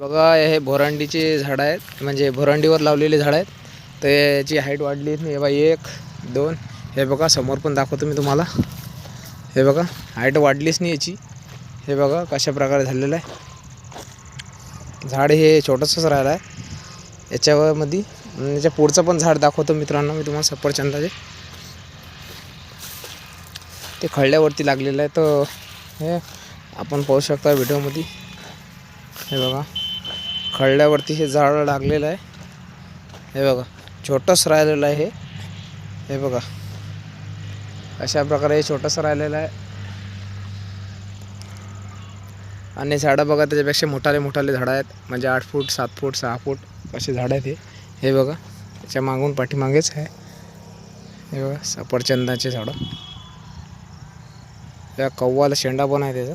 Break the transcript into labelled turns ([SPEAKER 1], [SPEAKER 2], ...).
[SPEAKER 1] बघा हे भोरांडीचे झाडं आहेत. म्हणजे भोरांडीवर लावलेले झाडं आहेत. तर याची हाईट वाढली आहे. हे बघा एक दोन. हे बघा समोर पण दाखवतो मी तुम्हाला. हे बघा हाईट वाढलीच नाही याची. हे बघा कशा प्रकारे झालेलं आहे. झाड हे छोटंसंच राहिलं आहे. याच्यामध्ये याच्या पुढचं पण झाड दाखवतो मित्रांनो मी तुम्हाला सफरचंदाचे. ते खळल्यावरती लागलेलं आहे. तर हे आपण पाहू शकता व्हिडिओमध्ये. हे बघा. खळल्यावरती हे झाड लागलेलं आहे. हे बघा छोटंच राहिलेलं आहे हे. हे बघा अशा प्रकारे हे छोटंसं राहिलेलं आहे. आणि झाडं बघा त्याच्यापेक्षा मोठाले मोठाले झाडं आहेत. म्हणजे आठ फूट सात फूट सहा फूट असे झाडं आहेत हे. हे बघा त्याच्या मागून पाठीमागेच आहे. हे बघा सफरचंदाचे झाडं. त्या कव्वाला शेंडा पण आहे त्याचा.